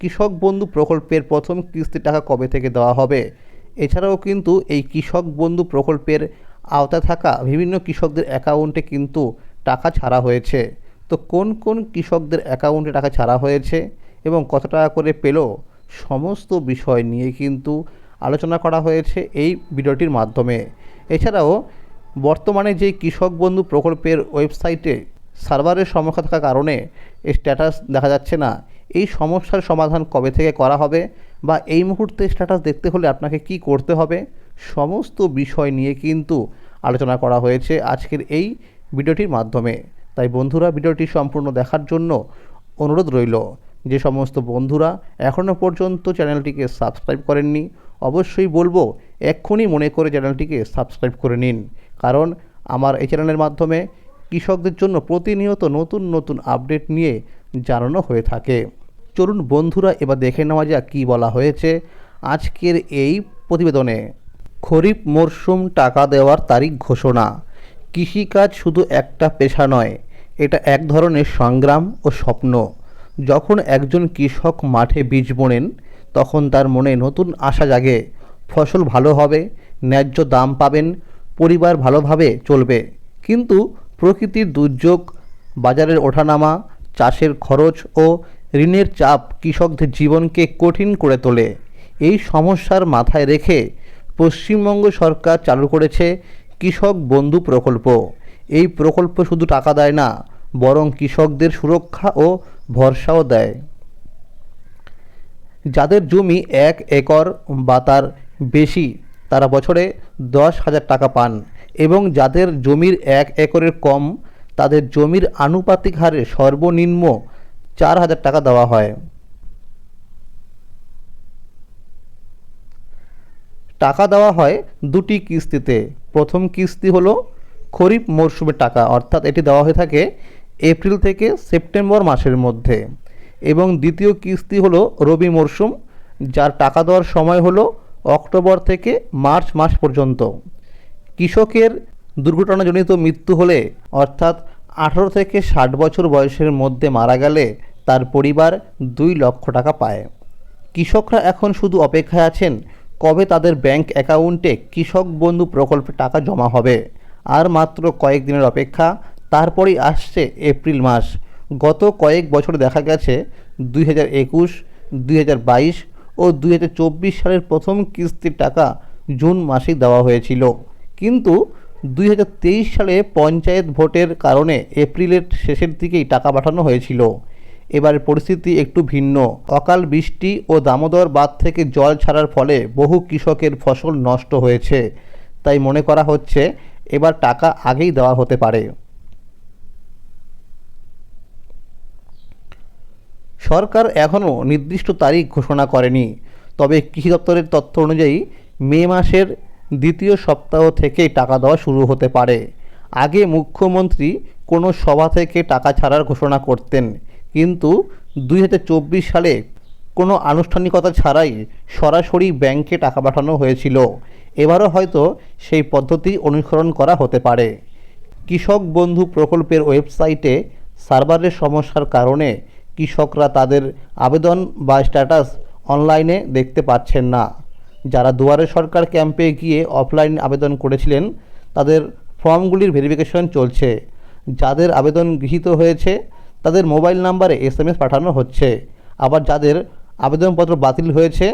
কৃষক বন্ধু প্রকল্পের প্রথম কিস্তি টাকা কবে থেকে দেওয়া হবে? এছাড়াও কিন্তু এই কৃষক বন্ধু প্রকল্পের আওতায় থাকা বিভিন্ন কৃষকদের অ্যাকাউন্টে কিন্তু টাকা ছাড়া হয়েছে। তো কোন কোন কৃষকদের অ্যাকাউন্টে টাকা ছাড়া হয়েছে এবং কত টাকা করে পেল? সমস্ত বিষয় নিয়ে কিন্তু আলোচনা করা হয়েছে এই ভিডিওটির মাধ্যমে। এছাড়াও বর্তমানে যে কৃষক বন্ধু প্রকল্পের ওয়েবসাইটে সার্ভারের সমস্যা থাকার কারণে স্ট্যাটাস দেখা যাচ্ছে না। এই সমস্যার সমাধান কবে থেকে করা হবে বা এই মুহূর্তে স্ট্যাটাস দেখতে হলে আপনাকে কি করতে হবে, সমস্ত বিষয় নিয়ে কিন্তু আলোচনা করা হয়েছে আজকের এই ভিডিওটির মাধ্যমে। তাই বন্ধুরা, ভিডিওটি সম্পূর্ণ দেখার জন্য অনুরোধ রইল, যে সমস্ত বন্ধুরা এখনও পর্যন্ত চ্যানেলটিকে সাবস্ক্রাইব করেননি, অবশ্যই বলব এক্ষুনি মনে করে চ্যানেলটিকে সাবস্ক্রাইব করে নিন। কারণ আমার এই চ্যানেলের মাধ্যমে কৃষকদের জন্য প্রতিনিয়ত নতুন নতুন আপডেট নিয়ে জানানো হয়ে থাকে। চলুন বন্ধুরা এবার দেখে নেওয়া যাক কী বলা হয়েছে আজকের এই প্রতিবেদনে। খরিফ মরশুম টাকা দেওয়ার তারিখ ঘোষণা। কৃষিকাজ শুধু একটা পেশা নয়, এটা এক ধরনের সংগ্রাম ও স্বপ্ন। যখন একজন কৃষক মাঠে বীজ বোনেন, তখন তার মনে নতুন আশা জাগে। ফসল ভালো হবে, ন্যায্য দাম পাবেন, পরিবার ভালোভাবে চলবে। কিন্তু প্রকৃতির দুর্যোগ, বাজারের ওঠানামা, চাষের খরচ ও ঋণের চাপ কৃষকদের জীবনকে কঠিন করে তোলে। এই সমস্যার মাথায় রেখে পশ্চিমবঙ্গ সরকার চালু করেছে কৃষক বন্ধু প্রকল্প। এই প্রকল্প শুধু টাকা দেয় না, বরং কৃষকদের সুরক্ষা ও ভরসাও দেয়। যাদের জমি এক একর বা তার বেশি, তারা বছরে দশ হাজার টাকা পান এবং যাদের জমির এক একরের কম, তাদের জমির আনুপাতিক হারে সর্বনিম্ন চার হাজার টাকা দেওয়া হয়। টাকা দেওয়া হয় দুটি কিস্তিতে। প্রথম কিস্তি হলো খরিফ মরশুমের টাকা, অর্থাৎ এটি দেওয়া হয়ে থাকে এপ্রিল থেকে সেপ্টেম্বর মাসের মধ্যে। এবং দ্বিতীয় কিস্তি হলো রবি মরশুম, যার টাকা দেওয়ার সময় হলো অক্টোবর থেকে মার্চ মাস পর্যন্ত। কৃষকের দুর্ঘটনাজনিত মৃত্যু হলে, অর্থাৎ আঠারো থেকে ষাট বছর বয়সের মধ্যে মারা গেলে তার পরিবার দুই লক্ষ টাকা পায়। কৃষকরা এখন শুধু অপেক্ষায় আছেন, কবে তাদের ব্যাংক অ্যাকাউন্টে কৃষক বন্ধু প্রকল্পে টাকা জমা হবে। আর মাত্র কয়েক দিনের অপেক্ষা, তারপরেই আসছে এপ্রিল মাস। গত কয়েক বছর দেখা গেছে, দুই হাজার একুশ, দুই হাজার বাইশ ও দুই হাজার চব্বিশ সালের প্রথম কিস্তির টাকা জুন মাসেই দেওয়া হয়েছিল। কিন্তু দুই হাজার তেইশ সালে পঞ্চায়েত ভোটের কারণে এপ্রিলের শেষের দিকেই টাকা পাঠানো হয়েছিল। এবার পরিস্থিতি একটু ভিন্ন। অকাল বৃষ্টি ও দামোদর বাঁধ থেকে জল ছাড়ার ফলে বহু কৃষকের ফসল নষ্ট হয়েছে। তাই মনে করা হচ্ছে, এবার টাকা আগেই দেওয়া হতে পারে। সরকার এখনও নির্দিষ্ট তারিখ ঘোষণা করেনি। তবে কৃষি দপ্তরের তথ্য অনুযায়ী মে মাসের দ্বিতীয় সপ্তাহ থেকেই টাকা দেওয়া শুরু হতে পারে। আগে মুখ্যমন্ত্রী কোনো সভা থেকে টাকা ছাড়ার ঘোষণা করতেন, কিন্তু দুই হাজার চব্বিশ সালে কোনো আনুষ্ঠানিকতা ছাড়াই সরাসরি ব্যাংকে টাকা পাঠানো হয়েছিল। এবারও হয়তো সেই পদ্ধতি অনুসরণ করা হতে পারে। কৃষক বন্ধু প্রকল্পের ওয়েবসাইটে সার্ভারের সমস্যার কারণে কৃষকরা তাদের আবেদন বা স্ট্যাটাস অনলাইনে দেখতে পাচ্ছেন না। যারা দুয়ারে সরকার ক্যাম্পে গিয়ে অফলাইন আবেদন করেছিলেন, তাদের ফর্মগুলির ভেরিফিকেশন চলছে। যাদের আবেদন গৃহীত হয়েছে, তাদের মোবাইল নাম্বারে এস এম এস পাঠানো হচ্ছে। আবার যাদের আবেদনপত্র বাতিল হয়েছে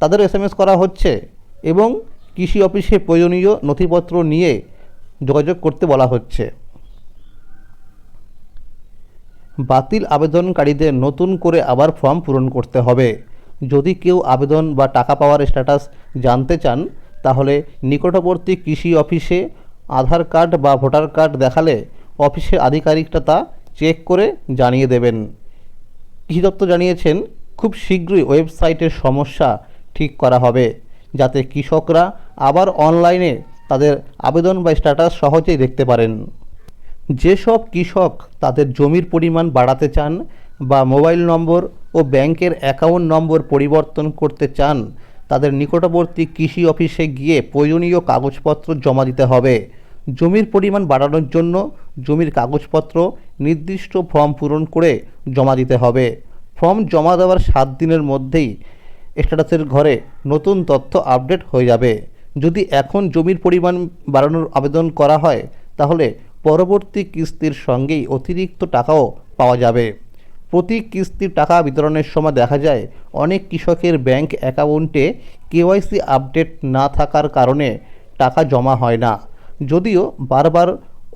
তাদের এস এম এস করা হচ্ছে এবং কৃষি অফিসে প্রয়োজনীয় নথিপত্র নিয়ে যোগাযোগ করতে বলা হচ্ছে। বাতিল আবেদনকারীদের নতুন করে আবার ফর্ম পূরণ করতে হবে। যদি কেউ আবেদন বা টাকা পাওয়ার স্ট্যাটাস জানতে চান, তাহলে নিকটবর্তী কৃষি অফিসে আধার কার্ড বা ভোটার কার্ড দেখালে অফিসের আধিকারিকরা তা চেক করে জানিয়ে দেবেন। কৃষি দপ্তর জানিয়েছেন, খুব শীঘ্রই ওয়েবসাইটের সমস্যা ঠিক করা হবে, যাতে কৃষকরা আবার অনলাইনে তাদের আবেদন বা স্ট্যাটাস সহজেই দেখতে পারেন। যেসব কৃষক তাদের জমির পরিমাণ বাড়াতে চান বা মোবাইল নম্বর ও ব্যাংকের অ্যাকাউন্ট নম্বর পরিবর্তন করতে চান, তাদের নিকটবর্তী কৃষি অফিসে গিয়ে প্রয়োজনীয় কাগজপত্র জমা দিতে হবে। জমির পরিমাণ বাড়ানোর জন্য জমির কাগজপত্র নির্দিষ্ট ফর্ম পূরণ করে জমা দিতে হবে। ফর্ম জমা দেওয়ার সাত দিনের মধ্যেই স্ট্যাটাসের ঘরে নতুন তথ্য আপডেট হয়ে যাবে। যদি এখন জমির পরিমাণ বাড়ানোর আবেদন করা হয়, তাহলে পরবর্তী কিস্তির সঙ্গেই অতিরিক্ত টাকাও পাওয়া যাবে। প্রতি কিস্তির টাকা বিতরণের সময় দেখা যায়, অনেক কৃষকের ব্যাংক অ্যাকাউন্টে কেওয়াইসি আপডেট না থাকার কারণে টাকা জমা হয় না। যদিও বারবার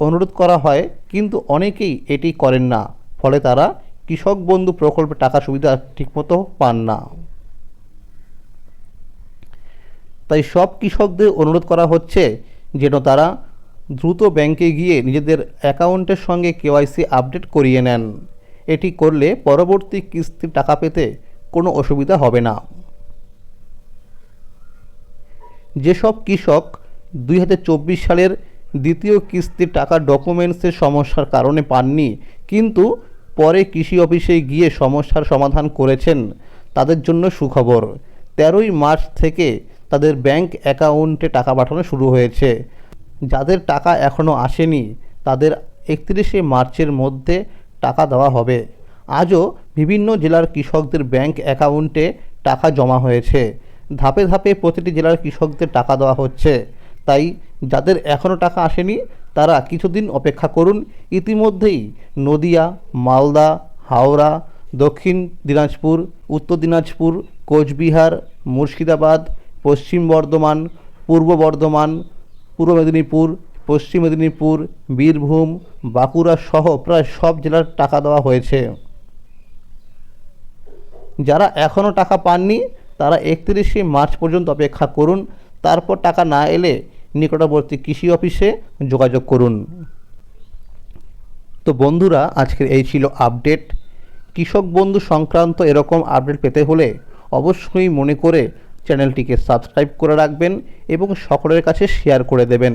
অনুরোধ করা হয়, কিন্তু অনেকেই এটি করেন না। ফলে তারা কৃষক বন্ধু প্রকল্পে টাকা সুবিধা ঠিকমতো পান না। তাই সব কৃষকদের অনুরোধ করা হচ্ছে যেন তারা দ্রুত ব্যাংকে গিয়ে নিজেদের অ্যাকাউন্টের সঙ্গে কেওয়াইসি আপডেট করিয়ে নেন। এটি করলে পরবর্তী কিস্তির টাকা পেতে কোনো অসুবিধা হবে না। যেসব কৃষক দুই হাজার চব্বিশ সালের দ্বিতীয় কিস্তির টাকা ডকুমেন্টসের সমস্যার কারণে পাননি, কিন্তু পরে কৃষি অফিসে গিয়ে সমস্যার সমাধান করেছেন, তাদের জন্য সুখবর। তেরোই মার্চ থেকে তাদের ব্যাংক অ্যাকাউন্টে টাকা পাঠানো শুরু হয়েছে। যাদের টাকা এখনও আসেনি, তাদের একত্রিশে মার্চের মধ্যে টাকা দেওয়া হবে। আজও বিভিন্ন জেলার কৃষকদের ব্যাংক অ্যাকাউন্টে টাকা জমা হয়েছে। ধাপে ধাপে প্রতিটি জেলার কৃষকদের টাকা দেওয়া হচ্ছে। তাই যাদের এখনও টাকা আসেনি, তারা কিছুদিন অপেক্ষা করুন। ইতিমধ্যেই নদিয়া, মালদা, হাওড়া, দক্ষিণ দিনাজপুর, উত্তর দিনাজপুর, কোচবিহার, মুর্শিদাবাদ, পশ্চিম বর্ধমান, পূর্ব বর্ধমান, পূর্ব মেদিনীপুর পশ্চিম মেদিনীপুর, বীরভূম, বাঁকুড়া সহ প্রায় সব জেলার টাকা দেওয়া হয়েছে। যারা এখনও টাকা পাননি, তারা একত্রিশে মার্চ পর্যন্ত অপেক্ষা করুন। তারপর টাকা না এলে নিকটবর্তী কৃষি অফিসে যোগাযোগ করুন। তো বন্ধুরা, আজকের এই ছিল আপডেট। কৃষক বন্ধু সংক্রান্ত এরকম আপডেট পেতে হলে অবশ্যই মনে করে চ্যানেলটিকে সাবস্ক্রাইব করে রাখবেন এবং সকলের কাছে শেয়ার করে দেবেন।